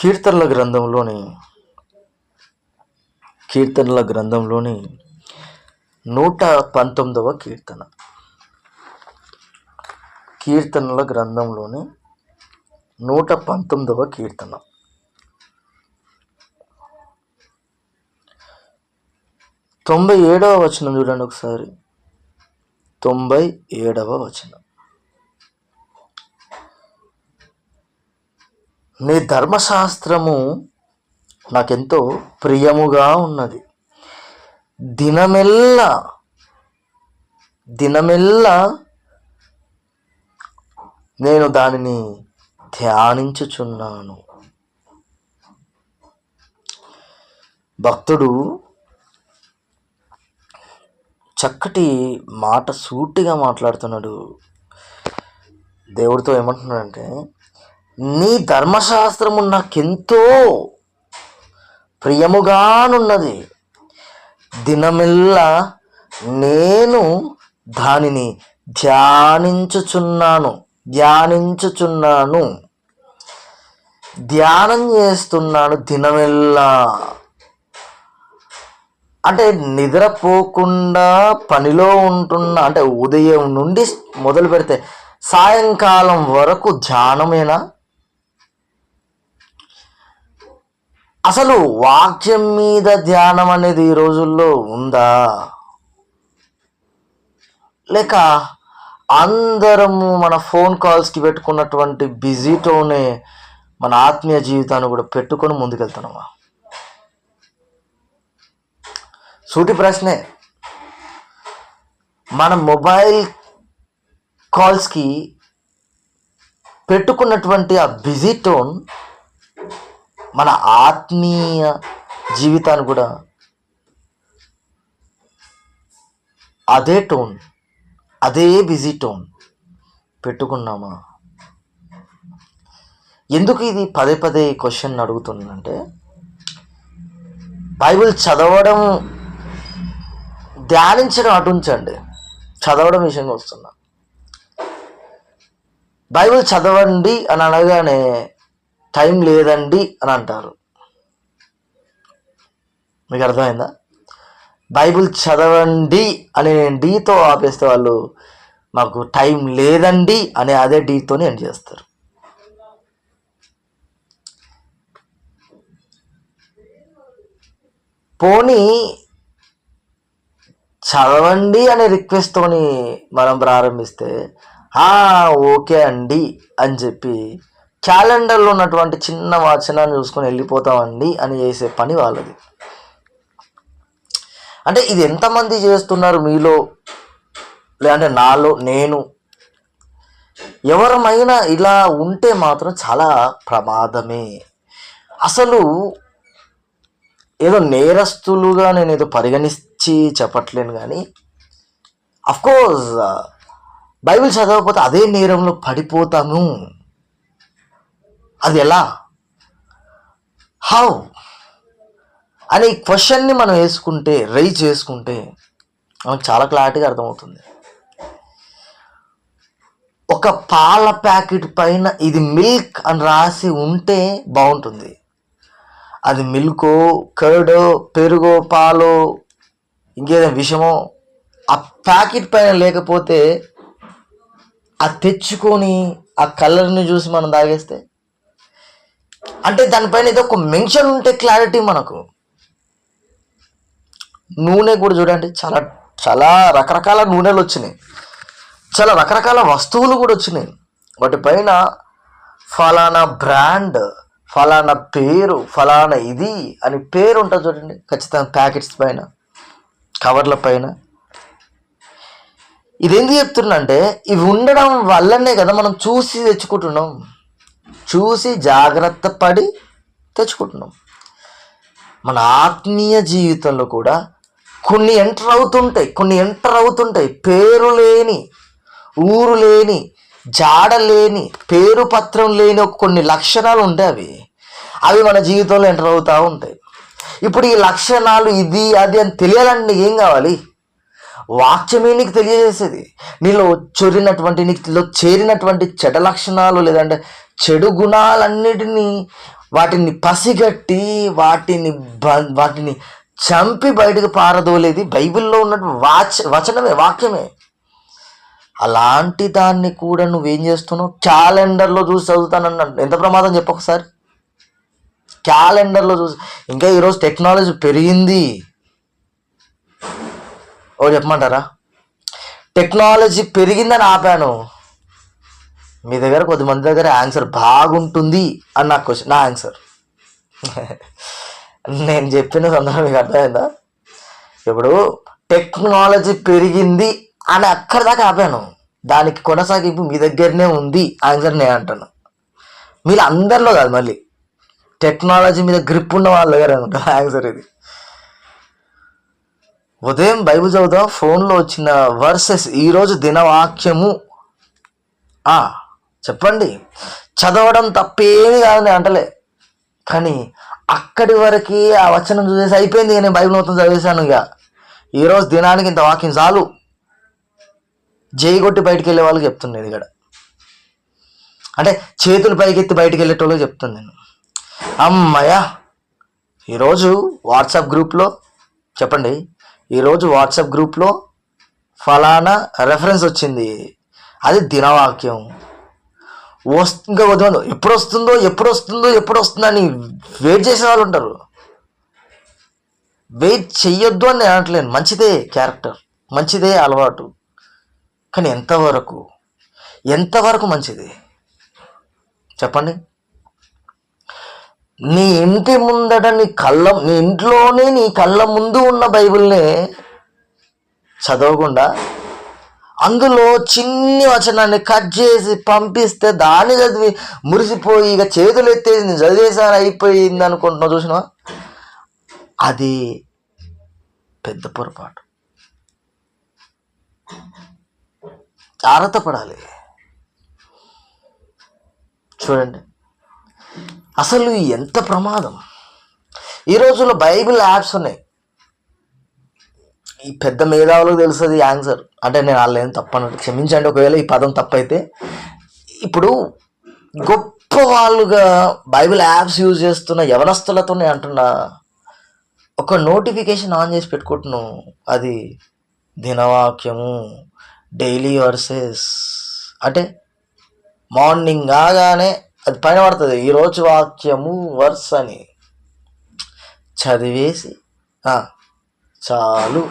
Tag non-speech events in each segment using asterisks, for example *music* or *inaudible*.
కీర్తనల గ్రంథంలోని కీర్తనల గ్రంథంలోని నూట పంతొమ్మిదవ కీర్తన. కీర్తనల గ్రంథంలోని నూట పంతొమ్మిదవ కీర్తన. తొంభై ఏడవ వచనం చూడండి ఒకసారి. తొంభై ఏడవ వచనం. నీ ధర్మశాస్త్రము నాకెంతో ప్రియముగా ఉన్నది. దినమెల్లా దినమెల్లా నేను దానిని ధ్యానించుచున్నాను. భక్తుడు చక్కటి మాట సూటిగా మాట్లాడుతున్నాడు. దేవుడితో ఏమంటున్నాడంటే నీ ధర్మశాస్త్రము నాకెంతో ప్రియముగానున్నది. దినమెల్లా నేను దానిని ధ్యానించుచున్నాను ధ్యానించుచున్నాను. ధ్యానం చేస్తున్నాను దినమెల్లా. అంటే నిద్రపోకుండా పనిలో ఉంటున్న అంటే ఉదయం నుండి మొదలు పెడితే సాయంకాలం వరకు ధ్యానమేనా? అసలు వాక్యం మీద ధ్యానం అనేది ఈ రోజుల్లో ఉందా? లేక అందరము మన ఫోన్ కాల్స్కి పెట్టుకున్నటువంటి బిజీతోనే మన ఆత్మీయ జీవితాన్ని కూడా పెట్టుకొని ముందుకెళ్తున్నామా? సూటి ప్రశ్నే. మన మొబైల్ కాల్స్కి పెట్టుకున్నటువంటి ఆ బిజీ టోన్ మన ఆత్మీయ జీవితాన్ని కూడా అదే టోన్ అదే బిజీ టోన్ పెట్టుకున్నామా? ఎందుకు ఇది పదే పదే క్వశ్చన్ అడుగుతుందంటే బైబిల్ చదవడం ధ్యానించడం అటుంచండి చదవడం విషయంగా వస్తున్నా. బైబిల్ చదవండి అని అనగానే టైం లేదండి అని అంటారు. మీకు అర్థమైందా? బైబిల్ చదవండి అని నేను డీతో ఆపేస్తే వాళ్ళు మాకు టైం లేదండి అనే అదే డీతోనే ఎండ్ చేస్తారు. పోనీ చదవండి అనే రిక్వెస్ట్తోని మనం ప్రారంభిస్తే ఓకే అండి అని చెప్పి క్యాలెండర్లో ఉన్నటువంటి చిన్న వాచనాన్ని చూసుకొని వెళ్ళిపోతామండి అని చేసే పని వాళ్ళది. అంటే ఇది ఎంతమంది చేస్తున్నారు మీలో? లేదంటే నాలో? నేను? ఎవరమైనా ఇలా ఉంటే మాత్రం చాలా ప్రమాదమే. అసలు ఏదో నేరస్తులుగా నేను ఏదో పరిగణించి చెప్పట్లేను కానీ అఫ్కోర్స్ బైబిల్ చదవకపోతే అదే నేరంలో పడిపోతాను అది ఎలా? హౌ అనే క్వశ్చన్ని మనం వేసుకుంటే రైజ్ చేసుకుంటే మనకు చాలా క్లారిటీగా అర్థమవుతుంది. ఒక పాల ప్యాకెట్ పైన ఇది మిల్క్ అని రాసి ఉంటే బాగుంటుంది. అది మిల్కో కర్డో పెరుగో పాలో ఇంకేదైనా విషమో ఆ ప్యాకెట్ పైన లేకపోతే అది తెచ్చుకొని ఆ కలర్ని చూసి మనం తాగేస్తే అంటే దానిపైన ఏదో ఒక మెన్షన్ ఉంటే క్లారిటీ మనకు. నూనె కూడా చూడండి చాలా చాలా రకరకాల నూనెలు వచ్చినాయి. చాలా రకరకాల వస్తువులు కూడా వచ్చినాయి. వాటిపైన ఫలానా బ్రాండ్ ఫలానా పేరు ఫలానా ఇది అని పేరు ఉంటుంది చూడండి ఖచ్చితంగా ప్యాకెట్స్ పైన కవర్ల పైన. ఇది ఎందుకు చెప్తున్నా అంటే ఇవి ఉండడం వల్లనే కదా మనం చూసి తెచ్చుకుంటున్నాం. చూసి జాగ్రత్త పడి తెచ్చుకుంటున్నాం. మన ఆత్మీయ జీవితంలో కూడా కొన్ని ఎంటర్ అవుతుంటాయి కొన్ని ఎంటర్ అవుతుంటాయి. పేరు లేని ఊరు లేని జాడ లేని పేరు పత్రం లేని ఒక కొన్ని లక్షణాలు ఉంటాయి అవి. అవి మన జీవితంలో ఎంటర్ అవుతూ ఉంటాయి. ఇప్పుడు ఈ లక్షణాలు ఇది అది అని తెలియాలంటే ఏం కావాలి? వాక్యమే నీకు తెలియజేసేది. నీలో చొరినటువంటి నీలో చేరినటువంటి చెడ లక్షణాలు లేదంటే చెడు గుణాలన్నిటినీ వాటిని పసిగట్టి వాటిని బ- వాటిని చంపి బయటకు పారదోలేది. బైబిల్లో ఉన్నట్టు వాచ వచనమే వాక్యమే. అలాంటి దాన్ని కూడా నువ్వేం చేస్తున్నావు? క్యాలెండర్లో చూసి చదువుతానన్నాడు ఎంత ప్రమాదం చెప్పొకసారి క్యాలెండర్లో చూసి ఇంకా ఈరోజు టెక్నాలజీ పెరిగింది. ఓ చెప్పమంటారా? టెక్నాలజీ పెరిగిందని ఆపాను. మీ దగ్గర కొద్దిమంది దగ్గర ఆన్సర్ బాగుంటుంది అని నా క్వశ్చన్ నా ఆన్సర్. *laughs* నేను చెప్పిన సందర్భం మీకు అర్థమైందా? ఇప్పుడు టెక్నాలజీ పెరిగింది అని అక్కడి దాకా ఆపాను. దానికి కొనసాగింపు మీ దగ్గరనే ఉంది ఆన్సర్ నేను అంటాను. మీరు అందరిలో కాదు మళ్ళీ. టెక్నాలజీ మీద గ్రిప్ ఉన్న వాళ్ళ దగ్గర ఉంటుంది ఆన్సర్ ఇది. ఉదయం బైబిల్ చదువుదాం ఫోన్లో వచ్చిన వర్సెస్ ఈరోజు దినవాక్యము. ఆ, చెప్పండి. చదవడం తప్పేమి కాదు అంటలే. కానీ అక్కడి వరకు ఆ వచనం చూసేసి అయిపోయింది నేను బైబిల్ మొత్తం చదివేశాను ఇక. ఈరోజు దినానికి ఇంత వాక్యం చాలు. జై కొట్టి బయటికి వెళ్ళే వాళ్ళకి చెప్తుండేది ఇక్కడ. అంటే చేతులు పైకెత్తి బయటికి వెళ్ళేటోళ్ళకి చెప్తుంది నేను. అమ్మయ్యా ఈరోజు వాట్సాప్ గ్రూప్లో చెప్పండి. ఈరోజు వాట్సాప్ గ్రూప్లో ఫలానా రెఫరెన్స్ వచ్చింది. అది దినవాక్యం. వస్తుందో ఇంకా వద్దు ఎప్పుడు వస్తుందో ఎప్పుడు వస్తుందో ఎప్పుడు వస్తుందో అని వెయిట్ చేసే వాళ్ళు ఉంటారు. వెయిట్ చెయ్యొద్దు అని నేను అనట్లేను. మంచిదే క్యారెక్టర్ మంచిదే అలవాటు. కానీ ఎంతవరకు? ఎంతవరకు మంచిది? చెప్పండి. నీ ఇంటి ముందట నీ కళ్ళ నీ ఇంట్లోనే నీ కళ్ళ ముందు ఉన్న బైబిల్నే చదవకుండా అందులో చిన్ని వచనాన్ని కట్ చేసి పంపిస్తే దాన్ని చదివి మురిసిపోయి ఇక చేతులు ఎత్తేసి నేను చదివేసాను అయిపోయింది అనుకుంటున్నావు చూసినా అది పెద్ద పొరపాటు. జాగ్రత్త పడాలి. చూడండి. అసలు ఎంత ప్రమాదం? ఈ రోజుల్లో బైబిల్ యాప్స్ ఉన్నాయి. ఈ పెద్ద మేధావులకు తెలుస్తుంది ఆన్సర్. అంటే నేను వాళ్ళు ఏం తప్పనట్టు క్షమించండి ఒకవేళ ఈ పదం తప్పైతే. ఇప్పుడు గొప్ప వాళ్ళుగా బైబిల్ యాప్స్ యూజ్ చేస్తున్న యవనస్తులతో నేను అంటున్నా. ఒక నోటిఫికేషన్ ఆన్ చేసి పెట్టుకుంటున్నాను అది దినవాక్యము డైలీ వర్సెస్. అంటే మార్నింగ్ కాగానే అది పైన పడుతుంది. ఈరోజు వాక్యము వర్స్ అని. చదివేసి చాలు.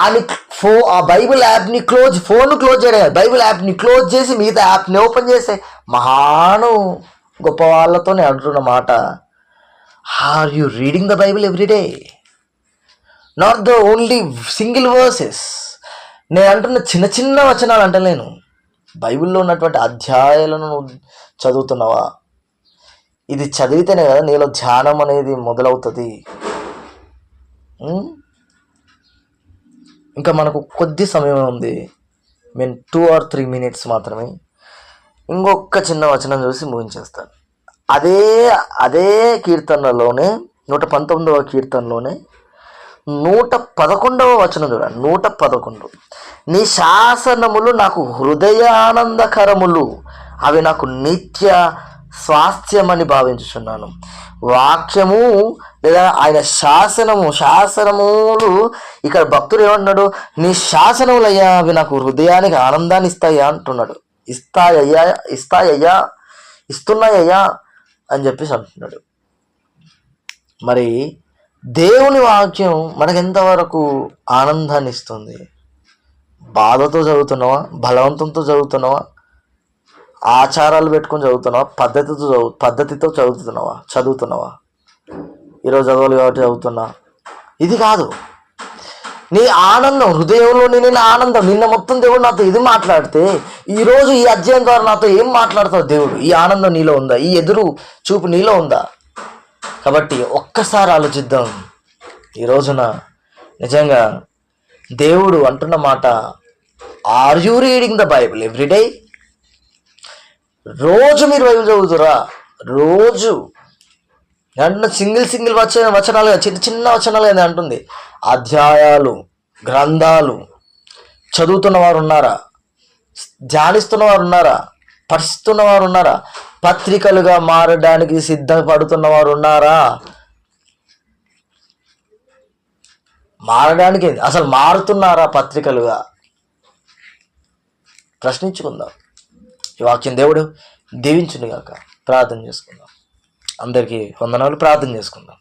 అని ఫో ఆ బైబిల్ యాప్ని క్లోజ్ ఫోన్ క్లోజ్ చేయడం బైబిల్ యాప్ని క్లోజ్ చేసి మిగతా యాప్ని ఓపెన్ చేసే మహాను గొప్ప వాళ్ళతో నేను అంటున్న మాట. Are you reading the Bible everyday not the only single verses నేను అంటున్న చిన్న చిన్న వచనాలు అంటలేను. బైబిల్లో ఉన్నటువంటి అధ్యాయాలను చదువుతున్నావా? ఇది చదివితేనే కదా నీలో ధ్యానం అనేది మొదలవుతుంది. ఇంకా మనకు కొద్ది సమయం ఉంది. Mean two or three minutes మాత్రమే ఇంకొక చిన్న వచనం చూసి ముగించేస్తాను. అదే అదే కీర్తనలోనే నూట పంతొమ్మిదవ కీర్తనలోనే నూట పదకొండవ వచనం చూడండి. నూట పదకొండు. నీ శాసనములు నాకు హృదయానందకరములు. అవి నాకు నిత్య స్వాస్థ్యమని భావించుచున్నాను. వాక్యము లేదా ఆయన శాసనము శాసనములు ఇక్కడ భక్తుడు ఏమంటున్నాడు? నీ శాసనములయ్యా అవి నాకు హృదయానికి ఆనందాన్ని ఇస్తాయా అంటున్నాడు. ఇస్తాయ్యా ఇస్తాయ్యా ఇస్తున్నాయ్యా అని చెప్పేసి అంటున్నాడు. మరి దేవుని వాక్యం మనకు ఎంతవరకు ఆనందాన్ని ఇస్తుంది? బాధతో చదువుతున్నావా? బలవంతంతో చదువుతున్నావా? ఆచారాలు పెట్టుకొని చదువుతున్నావా? పద్ధతితో చదువు పద్ధతితో చదువుతున్నావా? చదువుతున్నావా? ఈరోజు చదవాలి కాబట్టి చదువుతున్నా. ఇది కాదు. నీ ఆనందం హృదయంలో నేను ఆనందం నిన్న మొత్తం దేవుడు నాతో ఇది మాట్లాడితే ఈరోజు ఈ అధ్యాయం ద్వారా నాతో ఏం మాట్లాడతావు దేవుడు? ఈ ఆనందం నీలో ఉందా? ఈ ఎదురు చూపు నీలో ఉందా? కాబట్టి ఒక్కసారి ఆలోచిద్దాం. ఈ రోజున నిజంగా దేవుడు అంటున్న మాట are you reading the Bible everyday రోజు మీరు బైబిల్ చదువుతురా? రోజు. అంటున్న సింగిల్ సింగిల్ వచన వచనాలుగా చిన్న చిన్న వచనాలు అని అంటుంది. అధ్యాయాలు గ్రంథాలు. చదువుతున్న వారు ఉన్నారా? ధ్యానిస్తున్న వారు ఉన్నారా? పరిస్తున్న వారు ఉన్నారా? పత్రికలుగా మారడానికి సిద్ధపడుతున్న వారు ఉన్నారా? మారడానికి అసలు మారుతున్నారా పత్రికలుగా? ప్రశ్నించుకుందాం. ఈ వాక్యం దేవుడు దీవించునుగాక. ప్రార్థన చేసుకుందాం. అందరికీ వందనాలు. ప్రార్థన చేసుకుందాం.